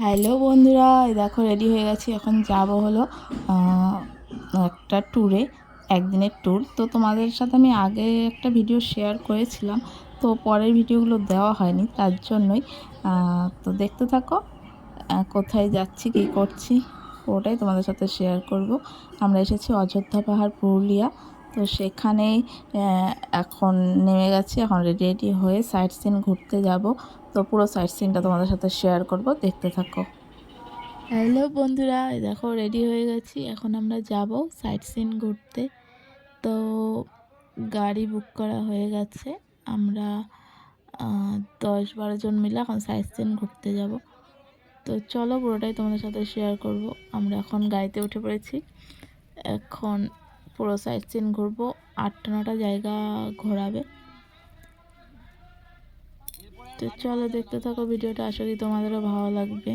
Hello বন্ধুরা দেখো ready হয়ে গেছি। এখন যাব হলো একটা ট্যুরে একদিনের ট্যুর তো তোমাদের সাথে আমি আগে একটা ভিডিও শেয়ার করেছিলাম, তো পরের ভিডিওগুলো দেওয়া হয়নি, তার জন্যই তো দেখতে থাকো কোথায় যাচ্ছি, কী করছি, ওটাই তোমাদের সাথে শেয়ার করব। আমরা এসেছি অযোধ্যা পাহাড়, পুরুলিয়া। তো সেখানেই এখন নেমে গেছি, এখন রেডি রেডি হয়ে সাইট সিন ঘুরতে যাব। তো পুরো সাইট সিনটা তোমাদের সাথে শেয়ার করব, দেখতে থাকো। হ্যালো বন্ধুরা দেখো রেডি হয়ে গেছি, এখন আমরা যাব সাইট সিন ঘুরতে। তো গাড়ি বুক করা হয়ে গেছে, আমরা দশ বারো জন মিলে এখন সাইট সিন ঘুরতে যাব। তো চলো পুরোটাই তোমাদের সাথে শেয়ার করব, আমরা এখন গাড়িতে উঠে পড়েছি। এখন পুরো সাইড সিন ঘুরবো। আটটা নটা জায়গা ঘোরাবে। তো চলো দেখতে থাকো ভিডিওটা, আশা করি তোমাদেরও ভালো লাগবে।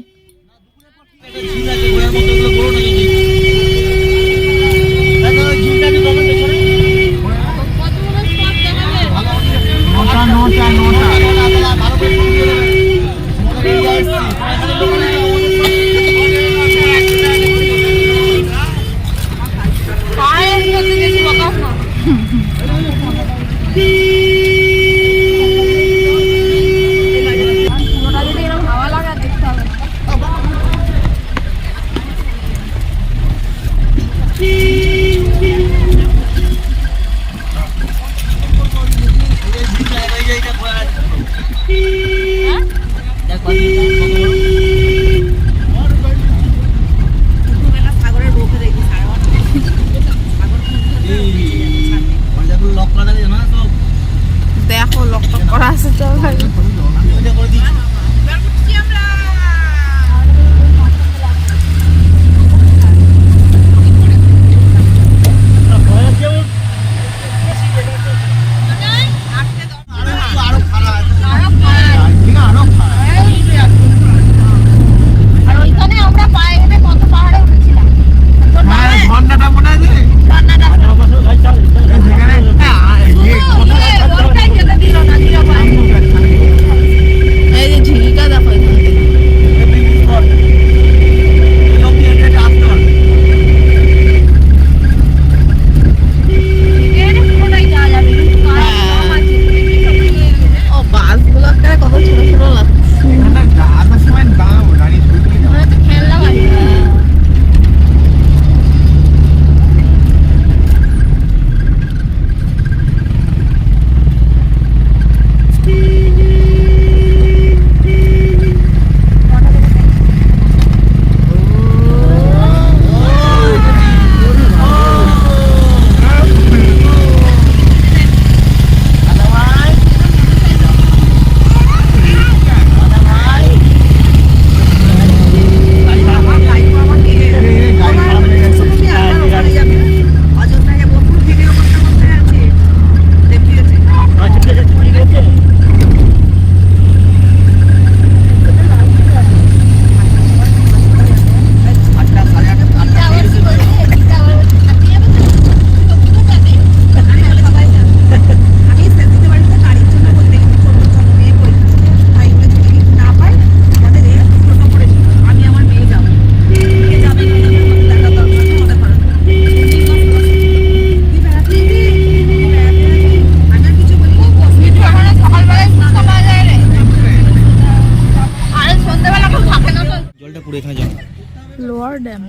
Lower dam.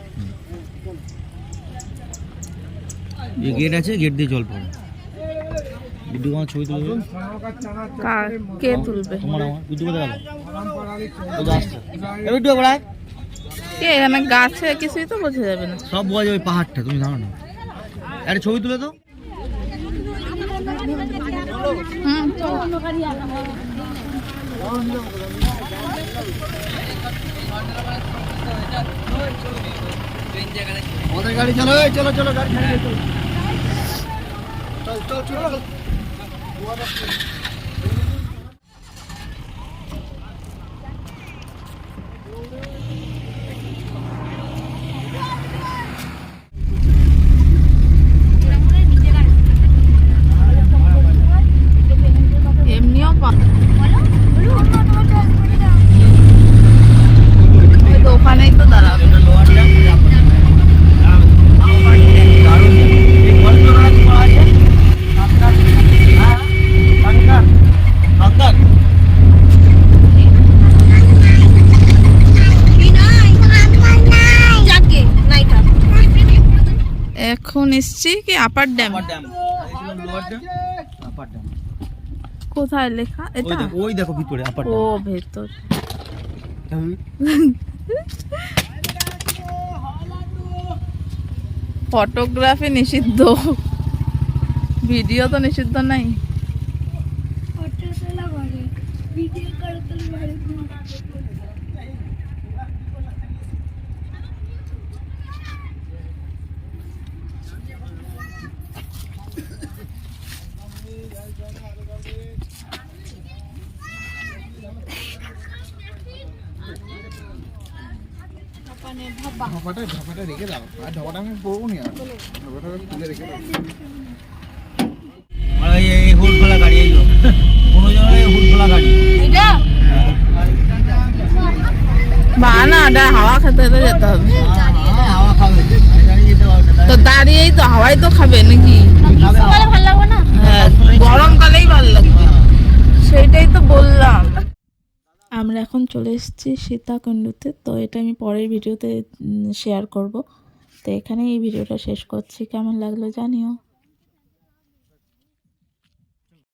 এই গেট আছে গেট দিয়ে জল পড়ে। বিদ্যু আমার ছবি তুলে দেবে কার কে তুলবে? তোমার আমার। বিদ্যু কোথায় গেল? ও তো আসছে। এ বিদ্যু একবার কে এখানে গাছে কিছুই তো বোঝা যাবে না। সব বোঝা যাবে ওই পাহাড়টা তুমি জানো না। একটা ছবি তুলে তো। হুম আমাদের গাড়ি চলো চলো চলো গাড়ি চলো চল চল। এখন এসছি কি আপার ড্যাম কোথায় লেখা? এটা? ওই দেখো ভিতরে আপার ও ভেতর। ফটোগ্রাফি নিষিদ্ধ। ভিডিও তো নিষিদ্ধ নাই। ঢাকাটা ঢাকাটা রেখে দাও। আর ঢাকাটা আমি পরবো নি আর। ঢাকাটা তুলে রেখে দাও। আর এই এই খোলা গাড়ি এই কোনো জনের হুড খোলা গাড়ি। বা না এটা হাওয়া খেতে খেতে যেতে হবে। হ্যাঁ, হাওয়া খাবে। পারবে তো দাঁড়িয়েই তো হাওয়াই তো খাবে নাকি? হ্যাঁ গরমকালেই ভালো লাগবে। সেইটাই তো বললাম। আমরা এখন চলে এসেছি সীতাকুণ্ডুতে। তো এটা আমি পরের ভিডিওতে শেয়ার করব। তো এখানে এই ভিডিওটা শেষ করছি। কেমন লাগল জানিও।